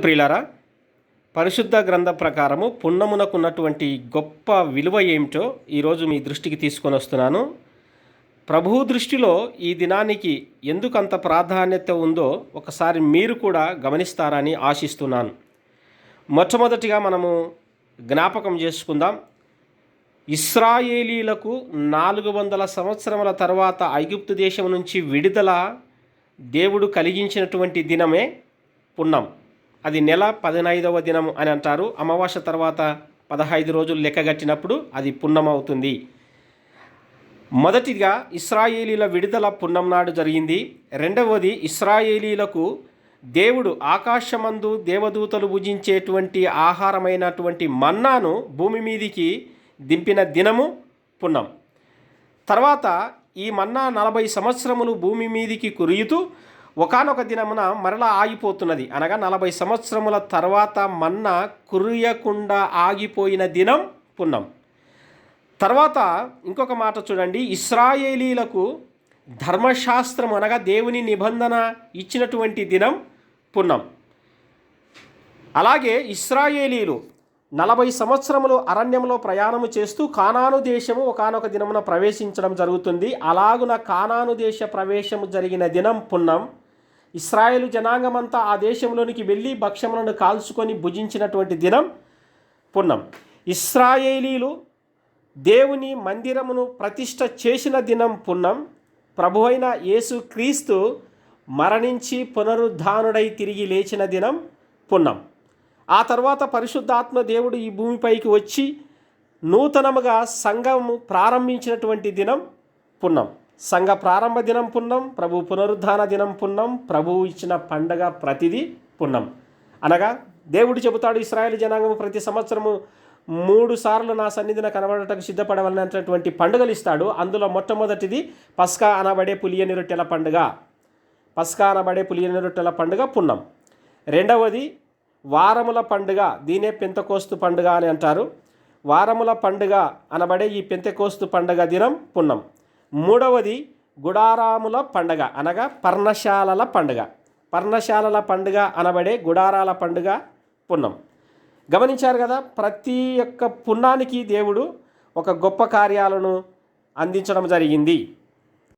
ప్రియులారా పరిశుద్ధ గ్రంథ ప్రకారము పున్నమునకున్నటువంటి గొప్ప విలువ ఏమిటో ఈరోజు మీ దృష్టికి తీసుకొని వస్తున్నాను. ప్రభువు దృష్టిలో ఈ దినానికి ఎందుకు అంత ప్రాధాన్యత ఉందో ఒకసారి మీరు కూడా గమనిస్తారని ఆశిస్తున్నాను. మొట్టమొదటిగా మనము జ్ఞాపకం చేసుకుందాం. ఇస్రాయేలీలకు నాలుగు వందల సంవత్సరముల తర్వాత ఐగుప్తు దేశం నుంచి విడుదల దేవుడు కలిగించినటువంటి దినమే పున్నం. అది నెల పదినైదవ దినం అని అంటారు. అమావాస్య తర్వాత పదహైదు రోజులు లెక్కగట్టినప్పుడు అది పున్నం అవుతుంది మొదటిగా ఇస్రాయేలీల విడుదల పున్నం నాడు జరిగింది. రెండవది ఇస్రాయేలీలకు దేవుడు ఆకాశమందు దేవదూతలు భుజించేటువంటి ఆహారమైనటువంటి మన్నాను భూమి మీదికి దింపిన దినము పున్నం. తర్వాత ఈ మన్నా నలభై సంవత్సరములు భూమి మీదికి కురియుతూ ఒకానొక దినమున మరలా ఆగిపోతున్నది. అనగా నలభై సంవత్సరముల తర్వాత మన్న కురియకుండా ఆగిపోయిన దినం పున్నం. తర్వాత ఇంకొక మాట చూడండి. ఇస్రాయేలీలకు ధర్మశాస్త్రం అనగా దేవుని నిబంధన ఇచ్చినటువంటి దినం పున్నం. అలాగే ఇస్రాయేలీలు నలభై సంవత్సరములు అరణ్యంలో ప్రయాణము చేస్తూ కానాను దేశము ఒకనొక దినమున ప్రవేశించడం జరుగుతుంది. అలాగున కానాను దేశ ప్రవేశము జరిగిన దినం పున్నం. ఇస్రాయేలు జనాంగమంతా ఆ దేశంలోనికి వెళ్ళి భక్ష్యములను కాల్చుకొని భుజించినటువంటి దినం పున్నం. ఇస్రాయేలీలు దేవుని మందిరమును ప్రతిష్ట చేసిన దినం పున్నం. ప్రభు అయిన యేసు క్రీస్తు మరణించి పునరుద్ధానుడై తిరిగి లేచిన దినం పున్నం. ఆ తర్వాత పరిశుద్ధాత్మ దేవుడు ఈ భూమిపైకి వచ్చి నూతనముగా సంఘము ప్రారంభించినటువంటి దినం పున్నం. సంఘ ప్రారంభ దినం పున్నం ప్రభు పునరుద్ధాన దినం పున్నం ప్రభువు ఇచ్చిన పండగ ప్రతిదీ పున్నం. అనగా దేవుడు చెబుతాడు ఇస్రాయేల్ జనాంగం ప్రతి సంవత్సరము మూడు సార్లు నా సన్నిధిన కనబడటకు సిద్ధపడవలనటువంటి పండుగలు ఇస్తాడు. అందులో మొట్టమొదటిది పస్కా అనబడే పులియని రొట్టెల పండుగ. పస్కా అనబడే పులియని రొట్టెల పండుగ పున్నం. రెండవది వారముల పండుగ దీనే పెంతకోస్తు పండుగ అని అంటారు. వారముల పండుగ అనబడే ఈ పెంతకోస్తు పండుగ దినం పున్నం. మూడవది గుడారాముల పండుగ అనగా పర్ణశాలల పండుగ. పర్ణశాలల పండుగ అనబడే గుడారాల పండుగ పున్నం. గమనించారు కదా ప్రతి ఒక్క పున్నానికి దేవుడు ఒక గొప్ప కార్యాలను అందించడం జరిగింది.